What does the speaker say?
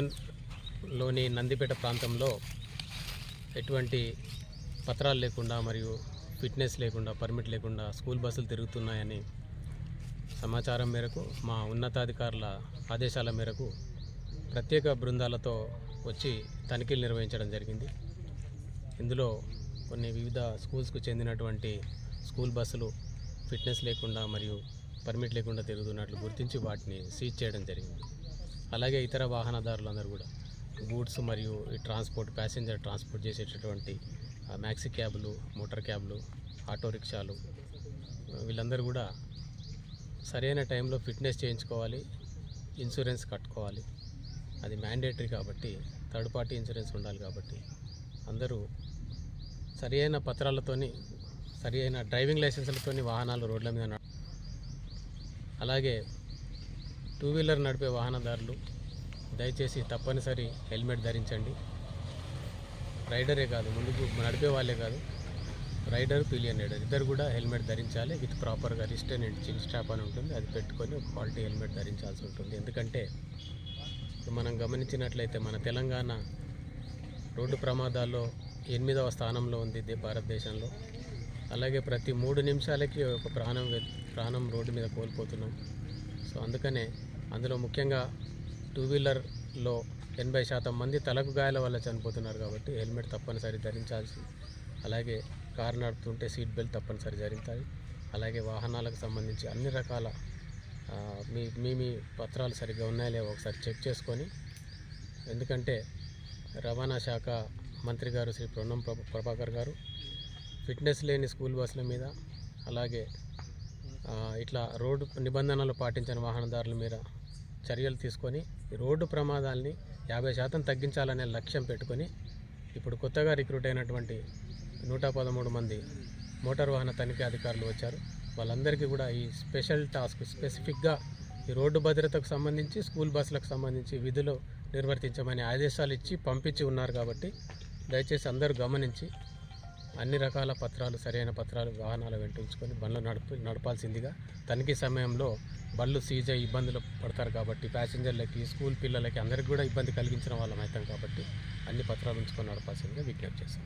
డివిజన్లోని నందిపేట ప్రాంతంలో ఎటువంటి పత్రాలు లేకుండా మరియు ఫిట్నెస్ లేకుండా పర్మిట్ లేకుండా స్కూల్ బస్సులు తిరుగుతున్నాయని సమాచారం మేరకు మా ఉన్నతాధికారుల ఆదేశాల మేరకు ప్రత్యేక బృందాలతో వచ్చి తనిఖీలు నిర్వహించడం జరిగింది. ఇందులో కొన్ని వివిధ స్కూల్స్కు చెందినటువంటి స్కూల్ బస్సులు ఫిట్నెస్ లేకుండా మరియు పర్మిట్ లేకుండా తిరుగుతున్నట్లు గుర్తించి వాటిని సీజ్ చేయడం జరిగింది. అలాగే ఇతర వాహనదారులందరూ కూడా గూడ్స్ మరియు ఈ ట్రాన్స్పోర్ట్ ప్యాసింజర్ ట్రాన్స్పోర్ట్ చేసేటటువంటి మ్యాక్సీ క్యాబులు మోటార్ క్యాబ్లు ఆటో రిక్షాలు వీళ్ళందరూ కూడా సరైన టైంలో ఫిట్నెస్ చేయించుకోవాలి ఇన్సూరెన్స్ కట్టుకోవాలి. అది మ్యాండేటరీ కాబట్టి థర్డ్ పార్టీ ఇన్సూరెన్స్ ఉండాలి కాబట్టి అందరూ సరైన పత్రాలతోని సరి అయిన డ్రైవింగ్ లైసెన్సులతోని వాహనాలు రోడ్ల మీద అలాగే టూ వీలర్ నడిపే వాహనదారులు దయచేసి తప్పనిసరి హెల్మెట్ ధరించండి. రైడరే కాదు ముందుకు నడిపే వాళ్ళే కాదు. రైడర్ పిలియన్ రైడర్ ఇద్దరు కూడా హెల్మెట్ ధరించాలి విత్ ప్రాపర్గా రిస్ట్ అండ్ చిన్ స్టాప్ అని ఉంటుంది అది పెట్టుకొని ఒక క్వాలిటీ హెల్మెట్ ధరించాల్సి ఉంటుంది. ఎందుకంటే మనం గమనించినట్లయితే మన తెలంగాణ రోడ్డు ప్రమాదాల్లో ఎనిమిదవ స్థానంలో ఉంది భారతదేశంలో. అలాగే ప్రతి మూడు నిమిషాలకి ఒక ప్రాణం ప్రాణం రోడ్డు మీద కోల్పోతున్నాం. సో అందుకనే అందులో ముఖ్యంగా టూ వీలర్లో ఎనభై శాతం మంది తలకు గాయాల వల్ల చనిపోతున్నారు కాబట్టి హెల్మెట్ తప్పనిసరి ధరించాల్సి అలాగే కారు నడుపుతుంటే సీట్ బెల్ట్ తప్పనిసరి ధరించాలి. అలాగే వాహనాలకు సంబంధించి అన్ని రకాల మీ మీ మీ పత్రాలు సరిగ్గా ఉన్నాయా లేవో ఒకసారి చెక్ చేసుకొని ఎందుకంటే రవాణా శాఖ మంత్రి గారు శ్రీ పొన్నం ప్రభాకర్ గారు ఫిట్నెస్ లేని స్కూల్ బస్సుల మీద అలాగే ఇట్లా రోడ్డు నిబంధనలు పాటించని వాహనదారుల మీద చర్యలు తీసుకొని ఈ రోడ్డు ప్రమాదాల్ని యాభై శాతం తగ్గించాలనే లక్ష్యం పెట్టుకొని ఇప్పుడు కొత్తగా రిక్రూట్ అయినటువంటి నూట పదమూడు మంది మోటార్ వాహన తనిఖీ అధికారులు వచ్చారు. వాళ్ళందరికీ కూడా ఈ స్పెషల్ టాస్క్ స్పెసిఫిక్గా ఈ రోడ్డు భద్రతకు సంబంధించి స్కూల్ బస్సులకు సంబంధించి విధులు నిర్వర్తించమని ఆదేశాలు ఇచ్చి పంపించి ఉన్నారు కాబట్టి దయచేసి అందరూ గమనించి అన్ని రకాల పత్రాలు సరైన పత్రాలు వాహనాలు వెంట ఉంచుకొని బండ్లు నడుపు నడపాల్సిందిగా. తనిఖీ సమయంలో బళ్ళు సీజ్ అయ్యి ఇబ్బందులు పడతారు కాబట్టి ప్యాసింజర్లకి స్కూల్ పిల్లలకి అందరికీ కూడా ఇబ్బంది కలిగించిన వాళ్ళం అవుతాం కాబట్టి అన్ని పత్రాలు ఉంచుకొని నడపాల్సిందిగా విజ్ఞప్తి చేశాం